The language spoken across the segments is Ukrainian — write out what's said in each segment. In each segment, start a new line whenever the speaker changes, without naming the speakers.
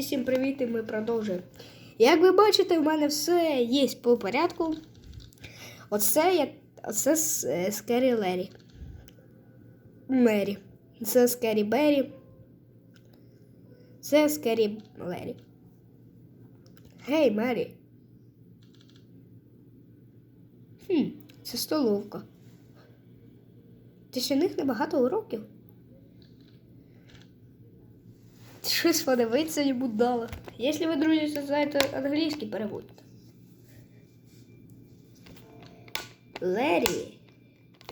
Всім привіт і ми продовжуємо. Як ви бачите, в мене все є по порядку. Оце я. Оце Скері Лері. Мері. Це Скері Беррі. Це Скері Лері. Гей, Мері. Хм, це столовка. Ти ще них небагато уроків. Щось подивитися буду дала. Якщо ви, друзі, знаєте англійський, переводьте. Лері.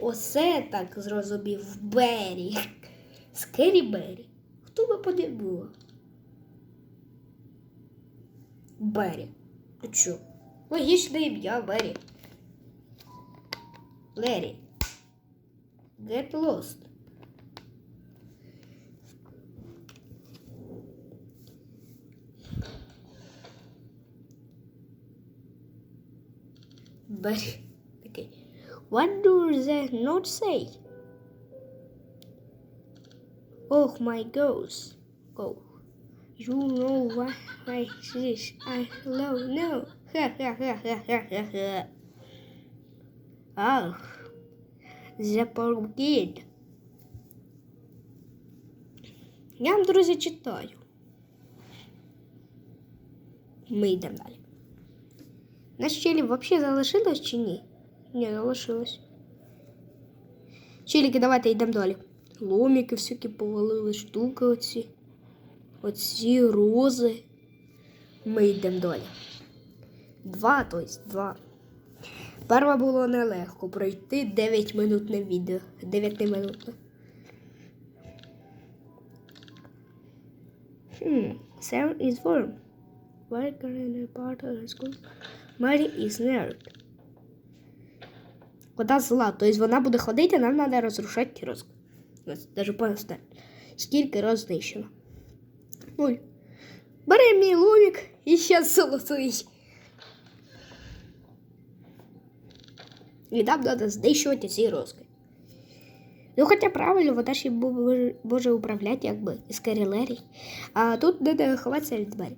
Оце так зрозумів Беррі. Скері Беррі. Хто би подивила? Беррі. Ну чо? Логічне ім'я Беррі. Лері. Get lost. But okay, what do they not say? Oh my gosh, go! You know what I this I love no. Ha ha ha ha ha ha ha. Oh, the poor kid. Я вам, друзі, читаю. Ми йдемо далі. Наш челік взагалі залишилось чи ні? Ні, залишилось. Челіки, давайте йдемо далі. Ломіки всякі повалили, штуки оці. Оці рози. Ми йдемо далі. Два, тобто два. Перше було нелегко пройти 9 минутне відео. 9 минутне. Hmm, Sam is warm. Why can I part of school? Мері is nerd. Вода зла, тобто вона буде ходити, нам треба розрушати кіоск. Ось, Даже поставити. Скільки рознищено. Нуль. Бери мій ломік і ще золотий. І нам треба знищувати ці розки. Ну, хоча правильно, вона бу- може управляти, якби, із Карілері. А тут треба ховатися від двері.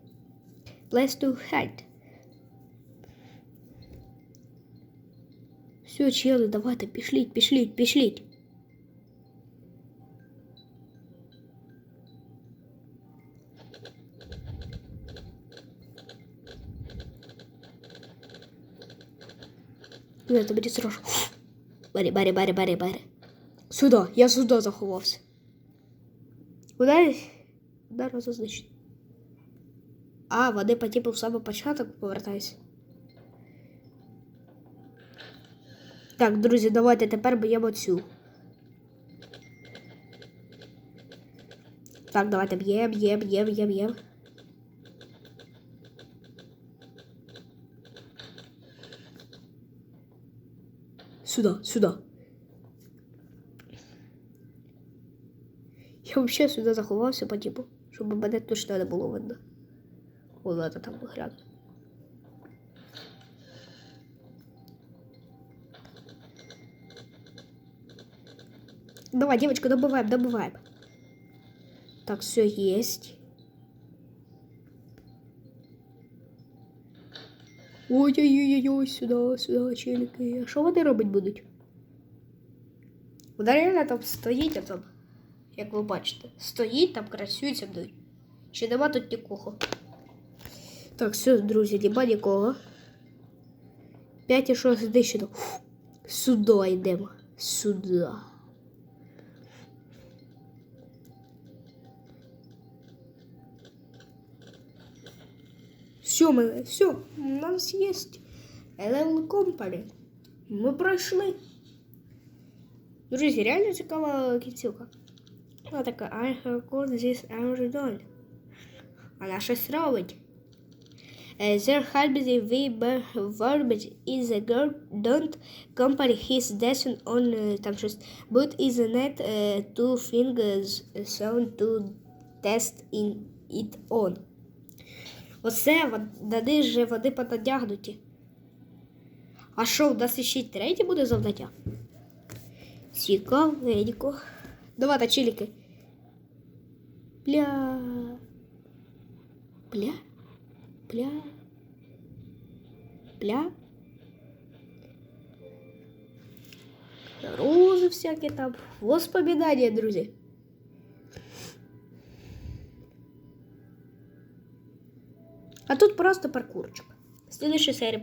Place to hide. Все, чели, давайте, пішліть, пішліть, пішліть. Ну, это будет срочно. Барі, барі, барі, барі, барі. Сюди, я сюди заховався. Куди? Куди розозначити? А, вони по типу в саме початок повертаються. Так, друзі, давайте тепер б'ємо цю. Так, давайте б'ємо, б'ємо, б'ємо, б'ємо, б'ємо. Сюда, сюда. Я вообще сюди заховався по типу, щоб мене точно не було видно. О, ладно, там вигляд. Давай, девочка, добываем, добываем. Так, все есть. Ой-ой-ой, сюди, сюди, челіки. А що вони робити будуть? Вона реально там стоїть, а там, як ви бачите, стоїть там, красується будуть. Ще нема тут нікого. Так, все, друзі, нема нікого. 5 і 6 сюди ще. Сюди йдемо. Сюди. Все, мы, все, у нас есть Level Company. Ми пройшли. Друзі, реально цікава кінцівка. Вона така, I have called this every day. Вона щось робить. Uh, there had been a way verbiage is a girl don't compare his descent on uh, там щось but is not uh, two fingers sound to test in it on. Оце вони ж вони понадягнуті. А що, у нас ще третє буде завдання? Цікавенько. Давайте, чиліки. Бля. Бля. Бля. Бля. Розы всякие там. Воспоминания, друзья. А тут просто паркурчик. Следующая серия